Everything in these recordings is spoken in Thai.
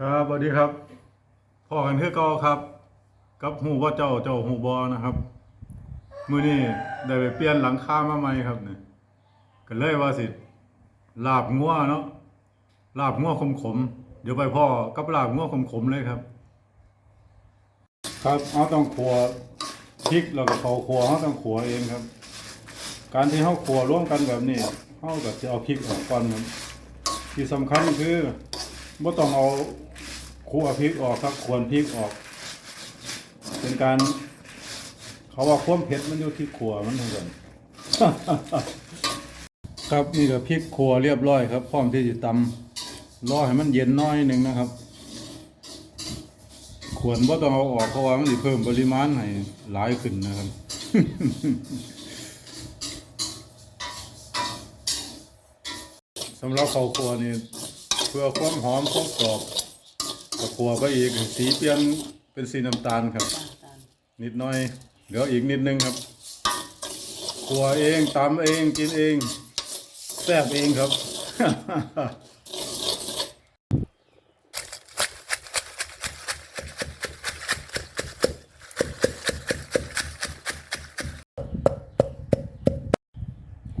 ครับสวัสดีครับพ่อกันคือเก่าครับ กับหูว่าเจ้าเจ้าหูบอนะครับมือนี้ได้ไปเปลี่ยนหลังคามาใหม่ครับเนี่ยก็เลยว่าสิลาบงัวเนาะลาบงัวขมๆเดี๋ยวไปพ่อกับลาบงัวขมๆเลยครับ ครับเอาต้องขัวพริกแล้วก็เขาขัวเขาต้องขัวเองครับ การที่เขาขัวร่วมกันแบบนี้เขาก็จะเอาพริกออกก่อนครับที่สำคัญคือ บ่ต้องเอาคั่วพริกออกครับควรพริกออก เป็นการ เขาว่าความเผ็ดมันอยู่ที่ขัวมันเท่านั้นครับนี่ก็พริกขัวเรียบร้อยครับ พร้อมที่จะตำรอให้มันเย็นน้อยหนึ่งนะครับควรว่าต้องเอาออกเพราะว่ามันจะเพิ่มปริมาณให้หลายขึ้นนะครับสำหรับข้าวคั่วนี่ พื่อความหอมความกรอบก็คั่วไปอีกสีเปลี่ยนเป็นสีน้ำตาลครับ นิดหน่อยเหลืออีกนิดนึงครับคั่วเองตำเองกินเองแซ่บเองครับ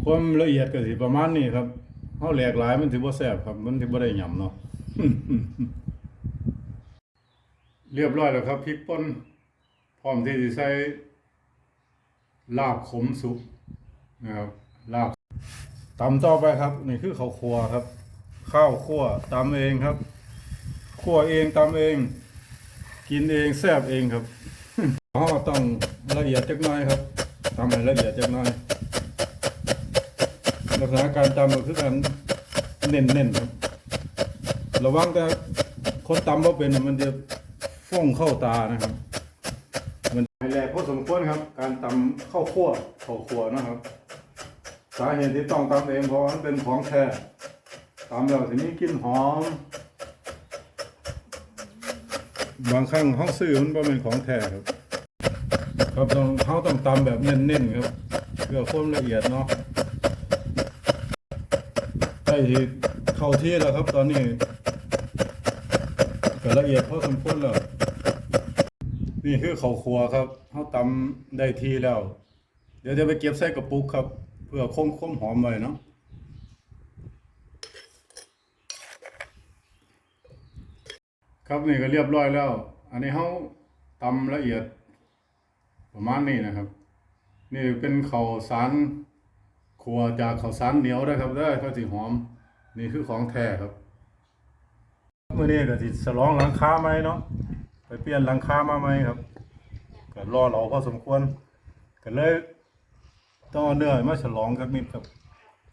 ความละเอียดก็สิประมาณนี้ครับ เฮาแหลกหลายมันสิบ่าแซ่บครับมันสิบ่าได้หยำเนาะเรียบร้อยแล้วครับพริกป่นพร้อมที่จะใส่ลาบขมสุกนะครับลาบตำต่อไปครับ นี่คือข้าวคั่วครับ ข้าวคั่วตำเองครับคั่วเองตำเอง กินเองแซ่บเองครับเฮาต้องละเอียดจักหน่อยครับทำให้ละเอียดจักหน่อยลักษณะการตำก็คือการ เน้นๆครับระวังแต่คนตำว่าเป็นมันจะฟ้องเข้าตานะครับ มันแหลกพอสมควรครับ การตำข้าวคั่วข้าวคั่วนะครับ สาเหตุที่ต้องตำเองเพราะมันเป็นของแท้ตำแล้วทีนี้กลินหอม บางครั้งเขาซื้อมันก็เป็นของแท้ครับ ครับต้องเขาต้องตำแบบเน้นๆครับเพื่อความละเอียดเนาะ ล้ที่เข้าที่แล้วครับตอนนี้ก็ละเอียดพอสมควรแล้วนี่คือข้าวครัวครับเขาตำได้ทีแล้ว เดี๋ยวจะไปเก็บใส่กระปุกครับ เพื่อคงคมหอมไว้เนาะครับนี่ก็เรียบร้อยแล้ว อันนี้เขาตำละเอียดประมาณนี้นะครับ นี่เป็นข้าวสาร ครัวจากข้าวสารเหนียวได้ครับได้ข้าวสีหอม นี่คือของแท้ครับเมื่อนี้ก็สิสลองหลังคาไหมเนาะไปเปลี่ยนหลังคามาไหมครับก็รอเราพอสมควรก็เลยต้องเอาเนื้อมาฉลองกันนิดครับ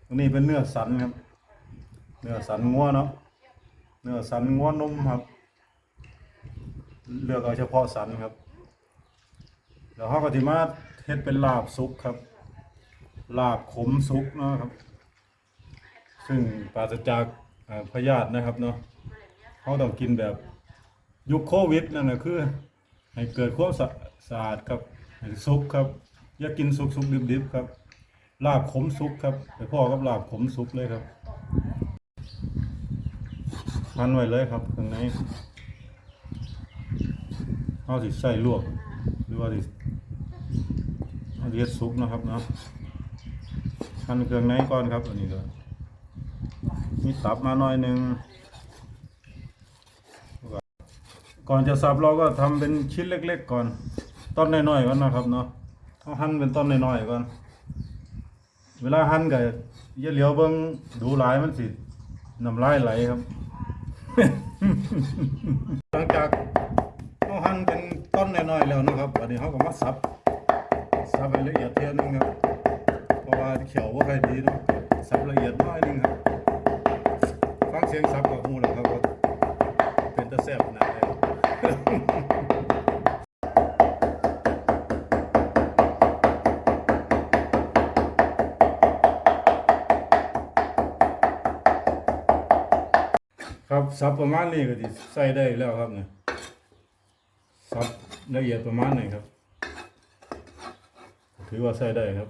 อันนี้เป็นเนื้อสันครับ เนื้อสันงัวเนาะเนื้อสันงัวนุ่มครับ เลือกเอาเฉพาะสันครับแล้วเขาก็สิมาเฮ็ดเป็นลาบซุปครับ ลาบขมซุกเนาะครับ ซึ่งปราศจากพยาธินะครับเนาะเขาต้องกินแบบยุคโควิดนั่นนะคือ ให้เกิดความสะสะอาดครับให้ซุกครับ อย่ากินสุกสุกดิบดิบครับ ลาบขมซุกครับไปพ่อกับลาบขมซุกเลยครับพันไว้เลยครับข้างในเขาสิใส่ลวกหรือว่าสิเอาเรียดซุปนะครับเนาะ หั่นเครื่องในก่อนครับอันนี้ก็มีตับมาหน่อยหนึ่งก่อนจะสับเราก็ทำเป็นชิ้นเล็ก ๆ ก่อนต้นน้อยๆก่อนนะครับเนาะต้องหั่นเป็นต้นน้อยๆก่อน เวลาหั่นก็อย่าเหลียวเบิ่งดูหลายมันสิน้ำลายไหลครับ หลังจากเราหั่นเป็นต้นน้อยๆแล้วนะครับอันนี้เขาก็มาสับสับให้ละเอียดเทียนึงครับ เพราะว่าเขียวว่าใครดีเนาะ สับละเอียดน้อยหนึงครับฟังเสียงสับก็ฮู้แล้วครับเป็นตะแซ่บนาดไหนครับสับประมาณนี้ก็สิใส่ได้แล้วครับเนี่ยสับละเอียดประมาณนี้ครับ ถือว่าใส่ได้ครับ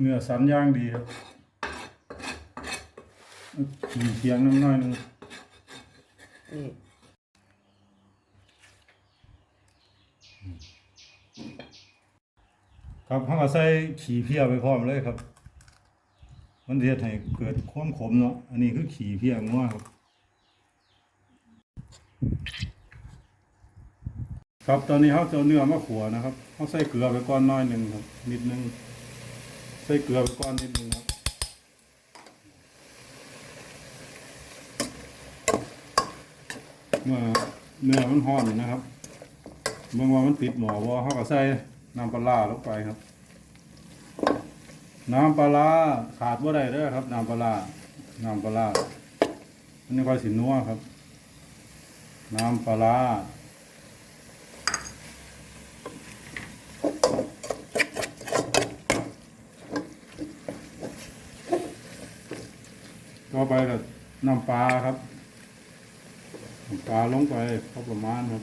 เนื้อสันย่างดีครับขี่เคียงน้ำน้อยหนึงนี่ครับเขาก็ใส่ขี่เพียไปพร้อมเลยครับ มันจะให้เกิดความขมเนาะอันนี้คือขี่เพียงัวครับ ครับตอนนี้เขาจะเอาเนื้อมาขัวนะครับเขาใส่เกลือไปก้อนน้อยหนึ่งครับนิดนึง ใส่เกลือไปก้อนนิดนึงครับเมื่อเนื้อมันห่อนนะครับเมื่อว่ามันติดหมอว่าเขาก็ใส่น้ำปลาลงไปครับ น้ำปลาขาดว่าได้เด้อครับ น้ำปลาน้ำปลาร้าอันนี้ค่อยสินัวครับ น้ำปลา ต่อไปก็น้ำปลาครับน้ำปลาลงไปพอประมาณครับ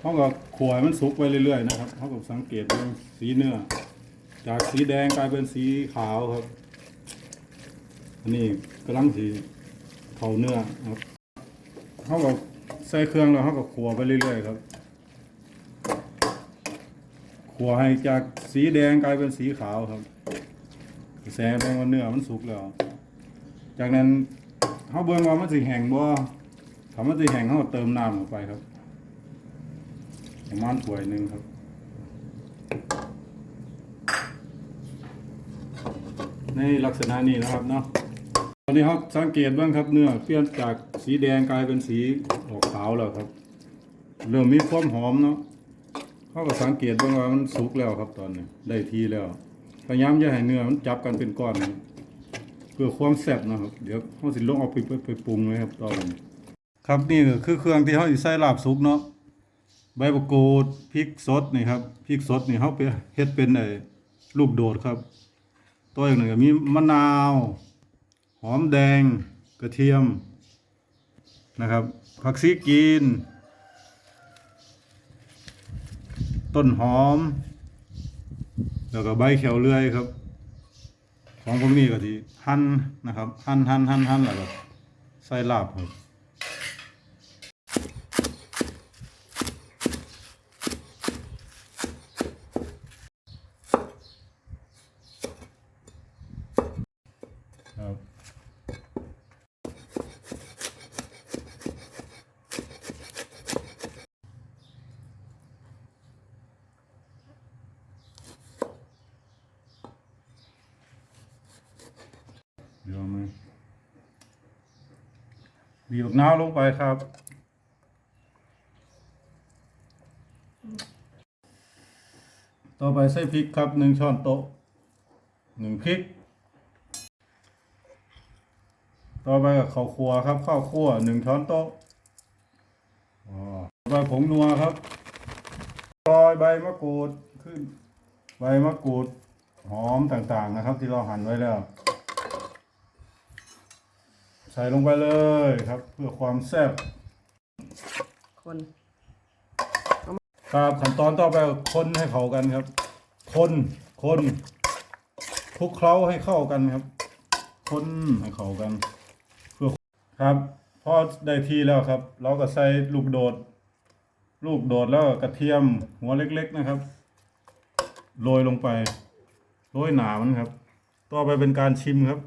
เขาก็ขวายมันสุกไปเรื่อยๆนะครับเขาก็สังเกตว่าสีเนื้อ จากสีแดงกลายเป็นสีขาวครับ อันนี้กำลังสีเผาเนื้อครับเขาก็ใส่เครื่องแล้วเขาก็ขัวไปเรื่อยๆครับขัวให้จากสีแดงกลายเป็นสีขาวครับ แสดงว่าเนื้อมันสุกแล้ว จากนั้นเขาเบิ่งว่ามันสิแห้งบ่ถ้ามันสิแห้งเขาก็เติมน้ำเข้าไปครับประมาณถ้วยหนึ่งครับในลักษณะนี้นะครับเนาะตอนนี้ครับสังเกตบ้างครับเนื้อเปลี่ยนจากสีแดงกลายเป็นสีออกขาวแล้วครับ เริ่มมีความหอมเนาะเขาก็สังเกตบ้างว่ามันสุกแล้วครับตอนนี้ได้ทีแล้ว พยายามอย่าให้เนื้อมันจับกันเป็นก้อนนะเพื่อความแซ่บนะครับ เดี๋ยวเขาสิลงเอาไปไปไปปรุงเลยครับตอนนี้ครับนี่คือเครื่องที่เขาใส่ลาบสุกเนาะใบมะกรูดพริกสดนี่ครับพริกสดนี่เขาไปเฮ็ดเป็นไอ้ลูกโดดครับ ตัวอย่างหนึ่งก็มีมะนาว หอมแดงกระเทียมนะครับผักชีกีน ต้นหอม แล้วก็ใบเขียวเลื่อยครับ ของพวกนี้ก็ที่หั่นนะครับ หั่นหั่นหั่นหั่นแล้วก็ใส่ลาบครับ บีบมะนาวลงไปครับต่อไปใส่พริกครับหนึ่งช้อนโต๊ะหนึ่งพริก ต่อไปกับข้าวคั่วครับข้าวคั่วหนึ่งช้อนโต๊ะต่อไปผงนัวครับซอยใบมะกรูดขึ้น ใบมะกรูดหอมต่างๆนะครับ ที่เราหั่นไว้แล้ว ใส่ลงไปเลยครับ เพื่อความแซ่บคนครับขั้นตอนต่อไปก็คนให้เข้ากันครับ คนคนคลุกเคล้าให้เข้ากันครับ คนให้เข้ากัน เพื่อครับพอได้ที่แล้วครับ เราก็ใส่ลูกโดด ลูกโดดแล้วก็กระเทียมหัวเล็ก ๆนะครับโรยลงไปโรยหนามันครับ ต่อไปเป็นการชิมครับ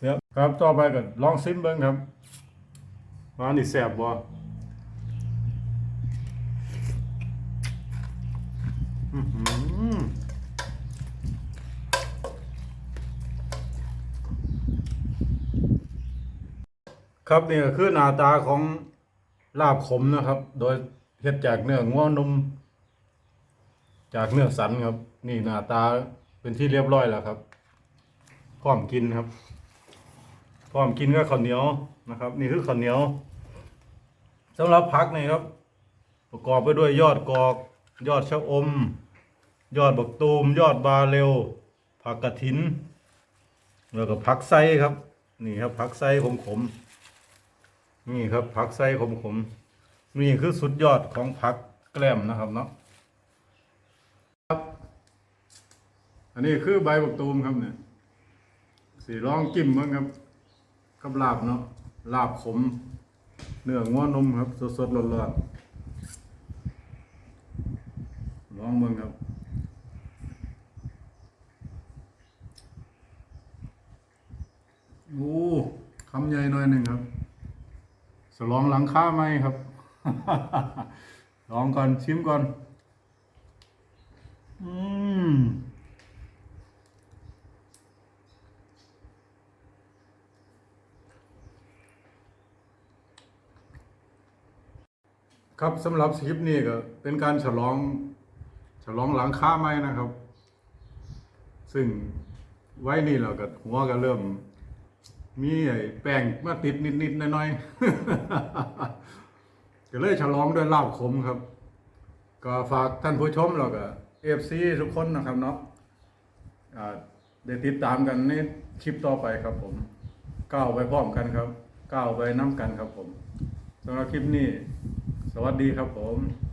เดี๋ยครับต่อไปก็ลองซิมเบิ้งครับว่านี่แซ่บบ่ครับนี่ก็คือหน้าตาของลาบขมนะครับ โดยเฮ็ดจากเนื้องัวนม จากเนื้อสันครับ นี่หน้าตาเป็นที่เรียบร้อยแล้วครับพร้อมกินครับ ร้อมกินก็ข้าวเหนียวนะครับ นี่คือข้าวเหนียวสำหรับผักนี่ครับ ประกอบไปด้วยยอดกอก ยอดชะอม ยอดบักตูม ยอดบาเรลผักกระถิน แล้วก็ผักไส้ครับ นี่ครับผักไส้ขมขมนี่ครับผักไส้ขมขมนี่คือสุดยอดของผักแกล้มนะครับเนาะครับ อันนี้คือใบบักตูมครับเนี่ยสีร้องจิ้มมั้งครับ กับลาบเนาะลาบขม เนื้องัวนมครับ สดๆร้อนๆลองเบิ่งครับโอ้คำใหญ่หน่อยหนึ่งครับ สลองหลังค้าไหมครับ ลองก่อนชิมก่อน อืม ครับสำหรับคลิปนี้ก็เป็นการฉลอง ฉลองหลังค้าไหมนะครับ ซึ่งไว้นี่เราก็หัวก็เริ่ม มีไอ้แป้งมาติดนิดๆน่อยๆก็เลยฉลองด้วยลาบขมครับ ก็ฝากท่านผู้ชมแล้วก็เอฟซีทุกคนนะครับเนาะอ่าได้ติดตามกันในคลิปต่อไปครับผมก้าวไปพร้อมกันครับก้าวไปน้ำกันครับผมสำหรับคลิปนี้ สวัสดีครับผม